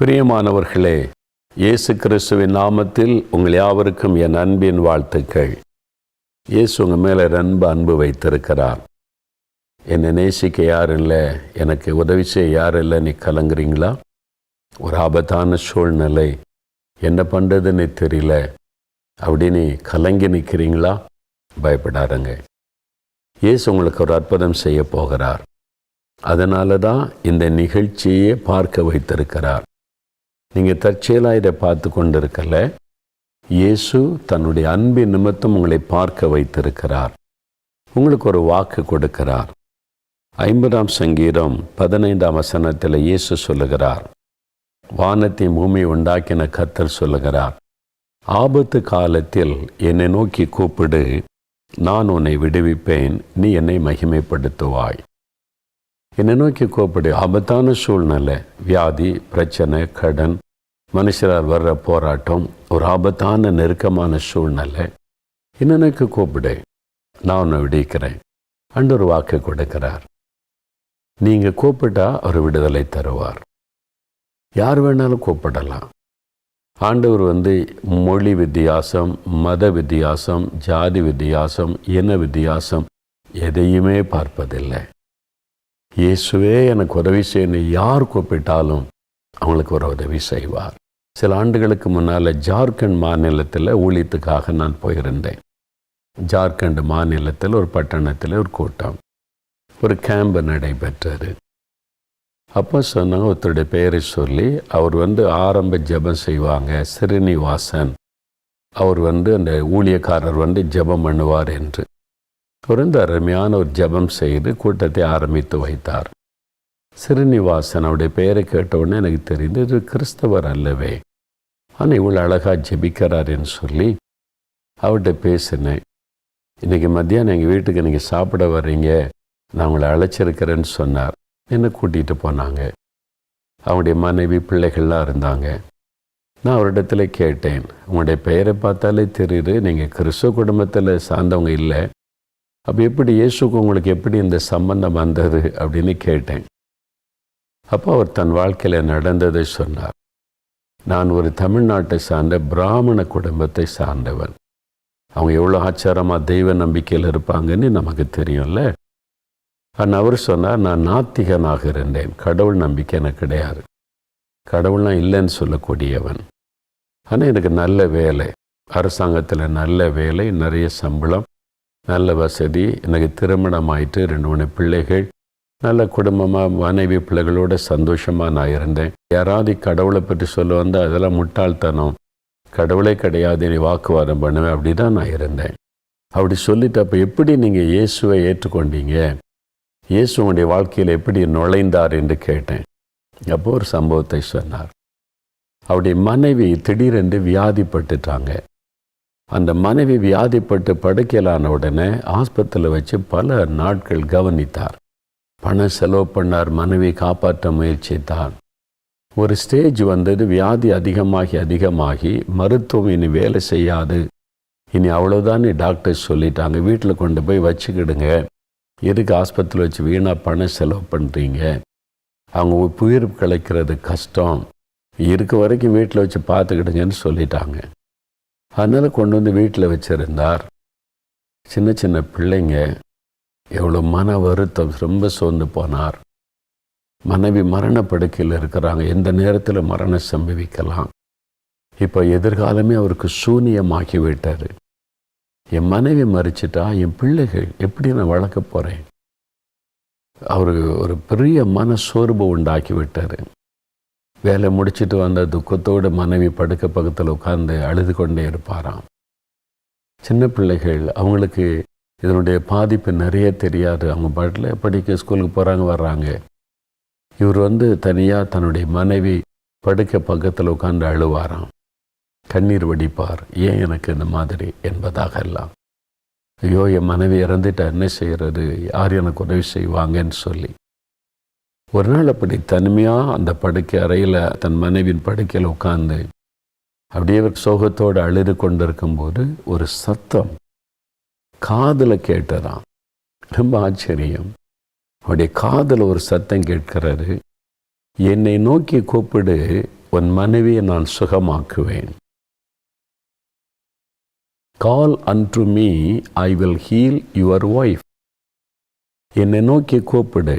பிரியமானவர்களே இயேசு கிறிஸ்துவின் நாமத்தில் உங்கள் யாவருக்கும் என் அன்பின் வாழ்த்துக்கள். இயேசு உங்கள் மேலே ரன்பு அன்பு வைத்திருக்கிறார். என்னை நேசிக்க யார் இல்லை? எனக்கு உதவி செய்ய யார் இல்லை? நீ கலங்குறீங்களா? ஒரு ஆபத்தான சூழ்நிலை. என்ன பண்ணுறதுன்னு தெரியல. அப்படின்னு கலங்கி நிற்கிறீங்களா பயப்படாருங்க இயேசு உங்களுக்கு ஒரு அற்புதம் செய்ய போகிறார். அதனால தான் இந்த நிகழ்ச்சியே பார்க்க வைத்திருக்கிறார். நீங்கள் தற்செயலாக இதை பார்த்து கொண்டிருக்கல இயேசு தன்னுடைய அன்பின் நிமித்தம் உங்களை பார்க்க வைத்திருக்கிறார். உங்களுக்கு ஒரு வாக்கு கொடுக்கிறார். ஐம்பதாம் சங்கீதம் பதினைந்தாம் வசனத்தில் இயேசு சொல்லுகிறார். வானத்தை பூமி உண்டாக்கின கத்தர் சொல்லுகிறார் ஆபத்து காலத்தில் என்னை நோக்கி கூப்பிடு நான் உன்னை விடுவிப்பேன் நீ என்னை மகிமைப்படுத்துவாய். என்னை நோக்கி கூப்பிடு. ஆபத்தான சூழ்நிலை வியாதி பிரச்சனை கடன் மனுஷரால் வர்ற போராட்டம் ஒரு ஆபத்தான நெருக்கமான சூழ்நிலை. என்னை நோக்கி கூப்பிடு. நான் உன்னை விடுவிக்கிறேன். அன்று ஒரு வாக்கு கொடுக்கிறார். நீங்கள் கூப்பிட்டா அவர் விடுதலை தருவார். யார் வேணாலும் கூப்பிடலாம். ஆண்டவர் வந்து மொழி வித்தியாசம் மத வித்தியாசம் ஜாதி வித்தியாசம் இன வித்தியாசம் எதையுமே பார்ப்பதில்லை. இயேசுவே எனக்கு உதவி செய்யணும் யார் கூப்பிட்டாலும் அவங்களுக்கு ஒரு உதவி செய்வார். சில ஆண்டுகளுக்கு முன்னால் ஜார்க்கண்ட் மாநிலத்தில் ஊழியத்துக்காக நான் போயிருந்தேன். ஜார்க்கண்ட் மாநிலத்தில் ஒரு பட்டணத்தில் ஒரு கூட்டம். ஒரு கேம்ப் நடைபெற்றது. அப்போ சொன்னாங்க ஒருத்தருடைய பெயரை சொல்லி அவர் வந்து ஆரம்ப ஜெபம் செய்வாங்க ஸ்ரீனிவாசன் அவர் வந்து அந்த ஊழியக்காரர் வந்து ஜெபம் பண்ணுவார் என்று. அவர் அருமையான ஒரு ஜெபம் செய்து கூட்டத்தை ஆரம்பித்து வைத்தார். சிறுநிவாசன் அவருடைய பெயரை கேட்டவுடனே எனக்கு தெரிந்து இது கிறிஸ்தவர் அல்லவே. ஆனால் இவ்வளோ அழகாக ஜெபிக்கிறாருன்னு சொல்லி அவர்கிட்ட பேசினேன். இன்றைக்கி மத்தியானம் எங்கள் வீட்டுக்கு நீங்கள் சாப்பிட வர்றீங்க. நான் உங்களை அழைச்சிருக்கிறேன்னு சொன்னார். என்னை கூட்டிகிட்டு போனாங்க. அவங்களுடைய மனைவி பிள்ளைகள்லாம் இருந்தாங்க. நான் அவரிடத்துல கேட்டேன் உங்களுடைய பெயரை பார்த்தாலே தெரியுது. நீங்கள் கிறிஸ்துவ குடும்பத்தில் சார்ந்தவங்க இல்லை. அப்போ எப்படி இயேசுக்கு உங்களுக்கு எப்படி இந்த சம்பந்தம் வந்தது அப்படின்னு கேட்டேன். அப்போ அவர் தன் வாழ்க்கையில் நடந்ததை சொன்னார். நான் ஒரு தமிழ்நாட்டை சார்ந்த பிராமண குடும்பத்தை சார்ந்தவன். அவங்க எவ்வளோ ஆச்சாரமாக தெய்வ நம்பிக்கையில் இருப்பாங்கன்னு நமக்கு தெரியும்ல? ஆனால் அவர் சொன்னார் நான் நாத்திகனாக இருந்தேன். கடவுள் நம்பிக்கை எனக்கு கிடையாது. கடவுள்லாம் இல்லைன்னு சொல்லக்கூடியவன். ஆனால் எனக்கு நல்ல வேலை. அரசாங்கத்தில் நல்ல வேலை நிறைய சம்பளம். நல்ல வசதி எனக்கு திருமணம் ஆயிட்டு ரெண்டு மூணு பிள்ளைகள். நல்ல குடும்பமாக மனைவி பிள்ளைகளோட சந்தோஷமாக நான் இருந்தேன். யாராவது கடவுளை பற்றி சொல்ல வந்தால் அதெல்லாம் முட்டாள்தனம். கடவுளே கிடையாது நீ வாக்குவாதம் பண்ணுவேன் அப்படி தான் நான் இருந்தேன். அப்படி சொல்லிட்டு அப்போ எப்படி நீங்கள் இயேசுவை ஏற்றுக்கொண்டீங்க? இயேசு உங்களுடைய வாழ்க்கையில் எப்படி நுழைந்தார் என்று கேட்டேன். அப்போ ஒரு சம்பவத்தை சொன்னார். அவருடைய மனைவி திடீரென்று வியாதிப்பட்டுட்டாங்க. அந்த மனைவி வியாதிப்பட்டு படுக்கையிலான உடனே ஆஸ்பத்திரியில் வச்சு பல நாட்கள் கவனித்தார். பணம் செலவு பண்ணார் மனைவி காப்பாற்ற முயற்சித்தார். ஒரு ஸ்டேஜ் வந்தது வியாதி அதிகமாகி அதிகமாகி மருத்துவம் இனி வேலை செய்யாது. இனி அவ்வளோதான் டாக்டர் சொல்லிட்டாங்க வீட்டில் கொண்டு போய் வச்சுக்கிடுங்க. எதுக்கு ஆஸ்பத்திரியில் வச்சு வீணாக பணம் செலவு பண்ணுறீங்க அவங்க உயிர் கிடைக்கிறது கஷ்டம். இருக்க வரைக்கும் வீட்டில் வச்சு பார்த்துக்கிடுங்கன்னு சொல்லிட்டாங்க. அதனால் கொண்டு வந்து வீட்டில் வச்சுருந்தார். சின்ன சின்ன பிள்ளைங்க எவ்வளோ மன வருத்தம் ரொம்ப சோர்ந்து போனார். மனைவி மரணப்படுக்கையில் இருக்கிறாங்க. எந்த நேரத்தில் மரணம் சம்பவிக்கலாம். இப்போ எதிர்காலமே அவருக்கு சூனியமாக்கி விட்டார் என் மனைவி மறிச்சிட்டா என் பிள்ளைகள் எப்படி நான் வளர்க்க போகிறேன் அவர் ஒரு பெரிய மன சோர்வு உண்டாக்கி விட்டார் வேலை முடிச்சுட்டு வந்த துக்கத்தோடு மனைவி படுக்க பக்கத்தில் உட்கார்ந்து அழுது கொண்டே இருப்பாராம். சின்ன பிள்ளைகள் அவங்களுக்கு இதனுடைய பாதிப்பு நிறைய தெரியாது. அவங்க பாட்டில் படிக்க ஸ்கூலுக்கு போகிறாங்க வர்றாங்க. இவர் வந்து தனியாக தன்னுடைய மனைவி படுக்க பக்கத்தில் உட்காந்து அழுவாராம். கண்ணீர் வடிப்பார். ஏன் எனக்கு இந்த மாதிரி? என்பதாக எல்லாம். ஐயோ என் மனைவி இறந்துட்டா என்ன செய்கிறது யார் எனக்கு உதவி செய்வாங்கன்னு சொல்லி. ஒரு நாள் அப்படி தனிமையாக அந்த படுக்கை அறையில் தன் மனைவியின் படுக்கையில் உட்கார்ந்து அப்படியே அவர் சோகத்தோடு அழுது கொண்டிருக்கும்போது ஒரு சத்தம் காதில் கேட்டதாம். ரொம்ப ஆச்சரியம். அவருடைய காதில் ஒரு சத்தம் கேட்கிறாரு என்னை நோக்கி கூப்பிடு உன் மனைவியை நான் சுகமாக்குவேன். Call and me I will heal your wife என்னை நோக்கி கூப்பிடு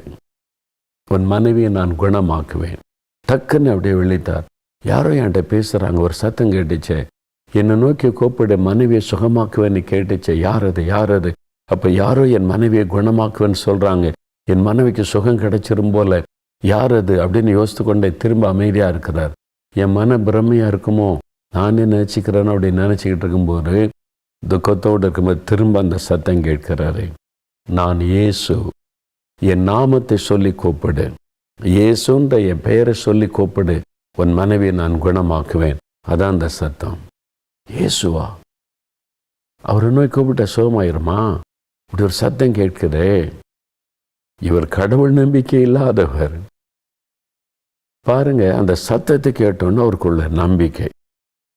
உன் மனைவியை நான் குணமாக்குவேன். டக்குன்னு அப்படியே விழித்தார். யாரோ என்கிட்ட பேசுகிறாங்க ஒரு சத்தம் கேட்டுச்சே. என்னை நோக்கி கூப்பிடு மனைவியை சுகமாக்குவேன்னு கேட்டுச்சே. யார் அது யார் அது? அப்போ யாரோ என் மனைவியை குணமாக்குவேன்னு சொல்கிறாங்க என் மனைவிக்கு சுகம் கிடைச்சிரும் போல. யார் அது அப்படின்னு யோசித்து கொண்டே திரும்ப அமைதியாக இருக்கிறார். என் மன பிரமையாக இருக்குமோ? நானே நினச்சிக்கிறேன்னு அப்படி நினச்சிக்கிட்டு இருக்கும்போது துக்கத்தோடு இருக்கும்போது திரும்ப அந்த சத்தம் கேட்கிறாரு. நான் இயேசு. என் நாமத்தை சொல்லி கூப்பிடு. இயேசுன்ற என் பெயரை சொல்லி கூப்பிடு. உன் மனைவியை நான் குணமாக்குவேன். அதான் அந்த சத்தம். இயேசுவா? அவர் நோய் கூப்பிட்ட சுகமாயிருமா? இப்படி ஒரு சத்தம் கேட்குதே. இவர் கடவுள் நம்பிக்கை இல்லாதவர். பாருங்க அந்த சத்தத்தை கேட்டோன்னு அவருக்குள்ள நம்பிக்கை.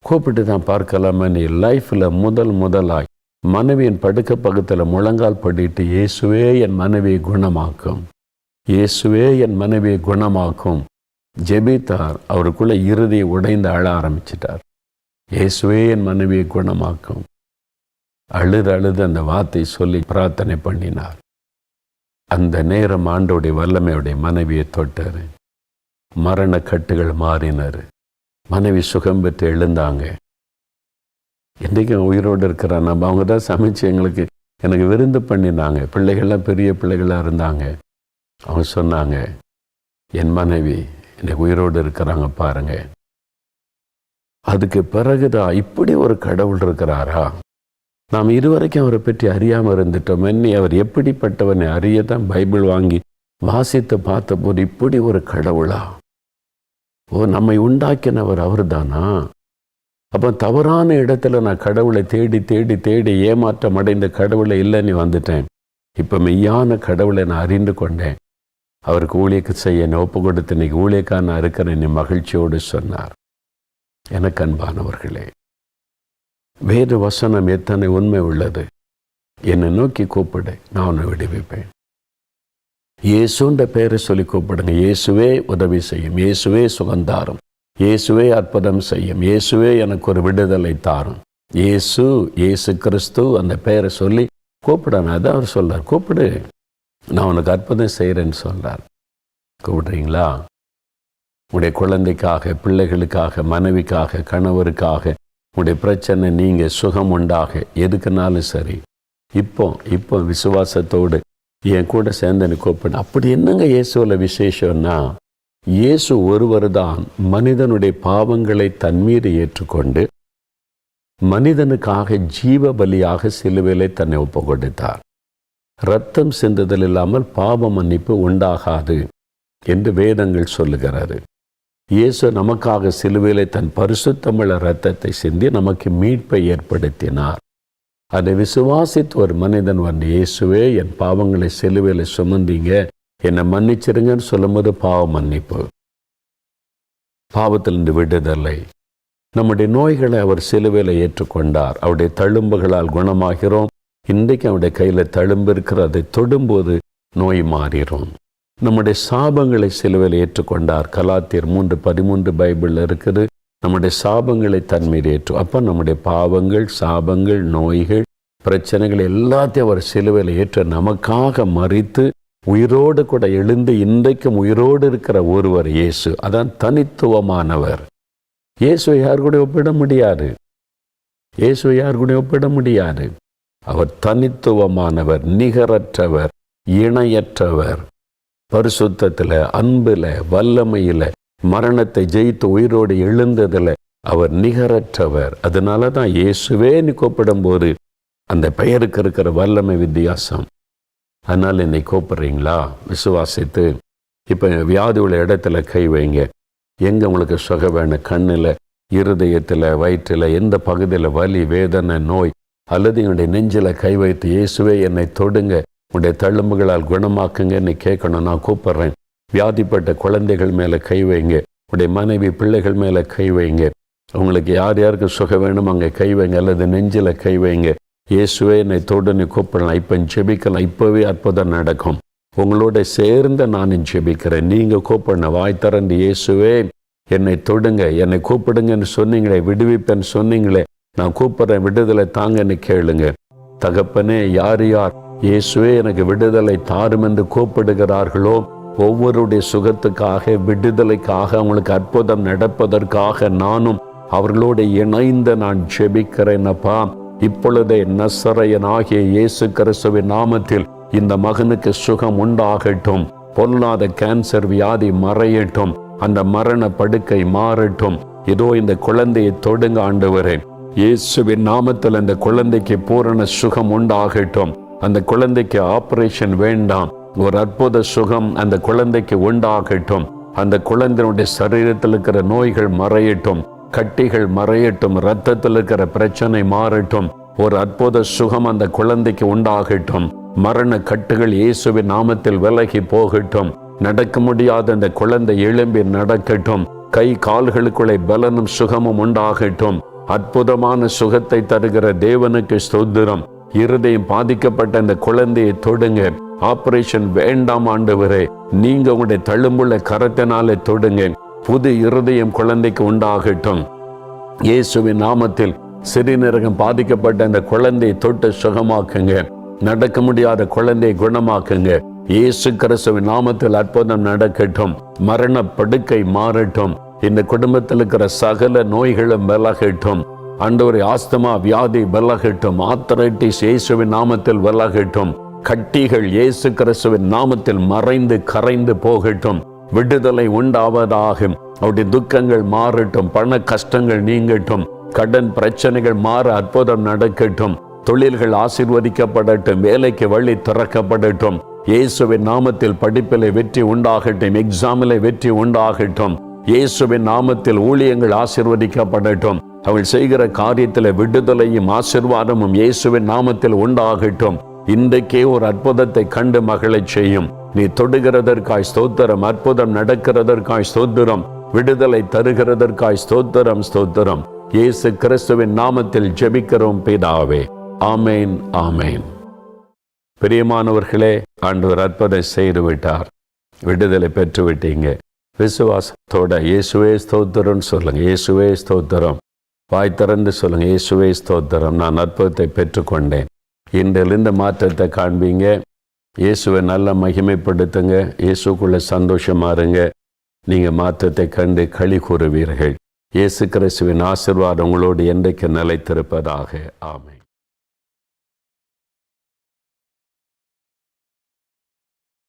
கூப்பிட்டு தான் பார்க்கலாமே? நீ லைஃப்பில் முதல் முதலாய் மனைவியின் படுக்க பக்கத்தில் முழங்கால் படிட்டு இயேசுவே என் மனைவியை குணமாக்கும். இயேசுவே என் மனைவியை குணமாக்கும். ஜெபித்தார். அவருக்குள்ள இறுதியை உடைந்து அழ ஆரம்பிச்சிட்டார். இயேசுவே என் மனைவியை குணமாக்கும். அழுது அழுது அந்த வார்த்தை சொல்லி பிரார்த்தனை பண்ணினார். அந்த நேரம் ஆண்டோடைய வல்லமையுடைய மனைவியை தொட்டார் மரண கட்டுகள் மாறினார் மனைவி சுகம் பெற்று எழுந்தாங்க. இன்றைக்கும் உயிரோடு இருக்கிறான் நம்ம அவங்க தான் சமைச்சு எங்களுக்கு எனக்கு விருந்து பண்ணினாங்க பிள்ளைகள்லாம் பெரிய பிள்ளைகளாக இருந்தாங்க. அவங்க சொன்னாங்க என் மனைவி இன்னைக்கு உயிரோடு இருக்கிறாங்க பாருங்க. அதுக்கு பிறகுதான் இப்படி ஒரு கடவுள் இருக்கிறாரா? நாம் இதுவரைக்கும் அவரை பற்றி அறியாமல் இருந்துட்டோம். என்னை அவர் எப்படிப்பட்டவனை அறிய தான் பைபிள் வாங்கி வாசித்து பார்த்தபோது இப்படி ஒரு கடவுளா? ஓ நம்மை உண்டாக்கினவர் அவர் தானா அப்போ தவறான இடத்துல நான் கடவுளை தேடி தேடி தேடி ஏமாற்றம் அடைந்த கடவுளை இல்லைன்னு வந்துட்டேன். இப்போ மெய்யான கடவுளை நான் அறிந்து கொண்டேன். அவருக்கு ஊழியக்கு செய்ய என்னை ஒப்பு கொடுத்து இன்னைக்கு ஊழியக்கா நான் இருக்கிறேன் மகிழ்ச்சியோடு சொன்னார். எனக்கு அன்பானவர்களே வேறு வசனம் எத்தனை உண்மை உள்ளது? என்னை நோக்கி கூப்பிடு நான் உன்னை விடுவிப்பேன். இயேசுன்ற பெயரை சொல்லி கூப்பிடுங்க. இயேசுவே உதவி செய்யும். இயேசுவே சுகந்தாரும் இயேசுவே அற்புதம் செய்யும். இயேசுவே எனக்கு ஒரு விடுதலை தாரும். இயேசு இயேசு கிறிஸ்து அந்த பெயரை சொல்லி கூப்பிடணும். அதான் அவர் சொல்றார். கூப்பிடு. நான் உனக்கு அற்புதம் செய்கிறேன்னு சொல்றார். கூப்பிடுறீங்களா? உடைய குழந்தைக்காக பிள்ளைகளுக்காக மனைவிக்காக கணவருக்காக உடைய பிரச்சனை நீங்கள் சுகம் உண்டாக. எதுக்குனாலும் சரி. இப்போ இப்போ விசுவாசத்தோடு என் கூட சேர்ந்து கூப்பிடு. அப்படி என்னங்க இயேசுவில் விசேஷம்னா? இயேசு ஒருவர்தான் மனிதனுடைய பாவங்களை தன்மீது ஏற்றுக்கொண்டு மனிதனுக்காக ஜீவ பலியாக சிலுவையிலே தன்னை ஒப்பு கொடுத்தார் ரத்தம் சிந்துதல் இல்லாமல் பாவ மன்னிப்பு உண்டாகாது என்று வேதங்கள் சொல்லுகிறது. இயேசு நமக்காக சிலுவையிலே தன் பரிசுத்தமிழ ரத்தத்தை சிந்தி நமக்கு மீட்பை ஏற்படுத்தினார். அதை விசுவாசித்து ஒரு மனிதன் வந்து இயேசுவே என் பாவங்களை சிலுவையில் சுமந்தீங்க. என்னை மன்னிச்சிருங்கன்னு சொல்லும்போது பாவ மன்னிப்பு. பாவத்திலிருந்து விடுதலை. நம்முடைய நோய்களை அவர் சிலுவையில் ஏற்றுக்கொண்டார். அவருடைய தழும்புகளால் குணமாகிறோம். இன்றைக்கு அவருடைய கையில் தழும்பு இருக்கிற அதை தொடும்போது நோய் மாறிடும் நம்முடைய சாபங்களை சிலுவையில் ஏற்றுக்கொண்டார். கலாத்தியர் மூன்று பதிமூன்று பைபிளில் இருக்குது. நம்முடைய சாபங்களை தன்மீது ஏற்று அப்போ நம்முடைய பாவங்கள் சாபங்கள் நோய்கள் பிரச்சனைகள் எல்லாத்தையும் அவர் சிலுவையில் ஏற்று நமக்காக மறித்து உயிரோடு கூட எழுந்து இன்றைக்கும் உயிரோடு இருக்கிற ஒருவர் இயேசு. அதான் தனித்துவமானவர். இயேசுவை யார் கூட ஒப்பிட முடியாது? இயேசுவை யார் கூட ஒப்பிட முடியாது? அவர் தனித்துவமானவர் நிகரற்றவர் இணையற்றவர். பரிசுத்தத்தில் அன்பில் வல்லமையில் மரணத்தை ஜெயித்து உயிரோடு எழுந்ததில் அவர் நிகரற்றவர். அதனால தான் இயேசுவே கூப்பிடும்போது அந்த பெயருக்கு இருக்கிற வல்லமை வித்தியாசம். அதனால் என்னை கூப்பிட்றீங்களா? விசுவாசித்து இப்போ வியாதி உள்ள இடத்துல கை வைங்க. எங்கே உங்களுக்கு சுக வேணும்? கண்ணில் இருதயத்தில் வயிற்றில் எந்த பகுதியில் வலி வேதனை நோய் அல்லது என்னுடைய நெஞ்சில் கை வைத்து இயேசுவே என்னை தொடுங்க. உடைய தழும்புகளால் குணமாக்குங்கன்னு கேட்கணும். நான் கூப்பிட்றேன். வியாதிப்பட்ட குழந்தைகள் மேலே கை வைங்க. உடைய மனைவி பிள்ளைகள் மேலே கை வைங்க. உங்களுக்கு யார் யாருக்கு சுக வேணும் அங்கே கை வைங்க. அல்லது நெஞ்சில் கை வைங்க. இயேசுவே என்னை தொடுன்னு கூப்பிடலாம். இப்போ ஜெபிக்கலாம் இப்போவே அற்புதம் நடக்கும். உங்களோட சேர்ந்து நான் ஜெபிக்கிறேன் நீங்கள் கூப்பிடணும். வாய் திறந்து இயேசுவே என்னை தொடுங்க. என்னை கூப்பிடுங்கன்னு சொன்னீங்களே விடுவிப்பேன்னு சொன்னீங்களே நான் கூப்பிட்றேன். விடுதலை தாங்கன்னு கேளுங்க. தகப்பனே யார் யார் இயேசுவே எனக்கு விடுதலை தாரும் என்று கூப்பிடுகிறார்களோ ஒவ்வொருடைய சுகத்துக்காக விடுதலைக்காக அவங்களுக்கு அற்புதம் நடப்பதற்காக நானும் அவர்களோடு இணைந்து நான் ஜெபிக்கிறேனப்பா இப்பொழுதே நசரையனாகிய இயேசு கிறிஸ்துவின் நாமத்தில் இந்த மகனுக்கு சுகம் உண்டாகட்டும். பொல்லாத கேன்சர் வியாதி மறையட்டும். அந்த மரண படுக்கை மாறட்டும். இதோ இந்த குழந்தையை தொடுங்க ஆண்டவரே. இயேசுவின் நாமத்தில் அந்த குழந்தைக்கு பூரண சுகம் உண்டாகட்டும். அந்த குழந்தைக்கு ஆபரேஷன் வேண்டாம். ஒரு அற்புத சுகம் அந்த குழந்தைக்கு உண்டாகட்டும். அந்த குழந்தையினுடைய சரீரத்தில் இருக்கிற நோய்கள் மறையட்டும். கட்டிகள் மறையட்டும் ரத்தத்தில் இருக்கிற பிரச்சனை மாறட்டும் ஒரு அற்புத சுகம் அந்த குழந்தைக்கு உண்டாகட்டும். மரண கட்டுகள் இயேசுவின் நாமத்தில் விலகி போகட்டும். நடக்க முடியாத அந்த குழந்தை எழும்பி நடக்கட்டும். கை கால்களுக்குள்ளே பலனும் சுகமும் உண்டாகட்டும். அற்புதமான சுகத்தை தருகிற தேவனுக்கு ஸ்தோத்திரம். இருதயம் பாதிக்கப்பட்ட அந்த குழந்தையை தொடுங்க. ஆபரேஷன் வேண்டாம் ஆண்டவரே நீங்க உங்களுடைய தழும்புள்ள கரத்தினாலே தொடுங்க. புது இருதயம் குழந்தைக்கு உண்டாகட்டும். இயேசுவின் நாமத்தில் சிறுநீரகம் பாதிக்கப்பட்ட அந்த குழந்தையை தொட்டு சுகமாக்குங்க. நடக்க முடியாத குழந்தையை குணமாக்குங்க. இயேசு கிறிஸ்துவின் நாமத்தில் அற்புதம் நடக்கட்டும். மரண படுக்கை மாறட்டும். இந்த குடும்பத்தில் இருக்கிற சகல நோய்களும் விலகட்டும். அண்டோரை ஆஸ்தமா வியாதி விலகட்டும். ஆத்தரைட்டிஸ் இயேசுவின் நாமத்தில் விலகட்டும். கட்டிகள் இயேசு கிறிஸ்துவின் நாமத்தில் மறைந்து கரைந்து போகட்டும். விடுதலை உண்டாவதாகும். அவருடைய துக்கங்கள் மாறட்டும் பண கஷ்டங்கள் நீங்கட்டும் கடன் பிரச்சனைகள் மாற அற்புதம் நடக்கட்டும் தொழில்கள் ஆசிர்வதிக்கப்படட்டும் வேலைக்கு வழி திறக்கப்படட்டும் இயேசுவின் நாமத்தில் படிப்பிலே வெற்றி உண்டாகட்டும் எக்ஸாமிலே வெற்றி உண்டாகட்டும் இயேசுவின் நாமத்தில் ஊழியங்கள் ஆசிர்வதிக்கப்படட்டும் அவள் செய்கிற காரியத்தில் விடுதலையும் ஆசிர்வாதமும் இயேசுவின் நாமத்தில் உண்டாகட்டும். இன்றைக்கே ஒரு அற்புதத்தை கண்டு மகளை செய்யும். நீ தொடுகிறதற்காய் ஸ்தோத்திரம் அற்புதம் நடக்கிறதற்காய் ஸ்தோத்திரம் விடுதலை தருகிறதற்காய் ஸ்தோத்திரம் ஸ்தோத்திரம். இயேசு கிறிஸ்துவின் நாமத்தில் ஜெபிக்கிறோம் பிதாவே. ஆமேன் ஆமேன். பிரியமானவர்களே ஆண்டவர் அற்புதம் செய்து விட்டார் விடுதலை பெற்று விட்டீங்க விசுவாசத்தோட இயேசுவே ஸ்தோத்திரம்னு சொல்லுங்க. இயேசுவே ஸ்தோத்திரம். வாய் திறந்து சொல்லுங்க. இயேசுவே ஸ்தோத்திரம். நான் அற்புதத்தை பெற்றுக்கொண்டேன். இன்றிலிருந்து மாற்றத்தை காண்பீங்க. இயேசுவை நல்லா மகிமைப்படுத்துங்க. இயேசுக்குள்ளே சந்தோஷமா இருங்க நீங்கள் மாற்றத்தை கண்டு களி கூறுவீர்கள். இயேசு கிறிஸ்துவின் ஆசிர்வாதம் உங்களோடு என்றைக்கு நிலைத்திருப்பதாக. ஆமை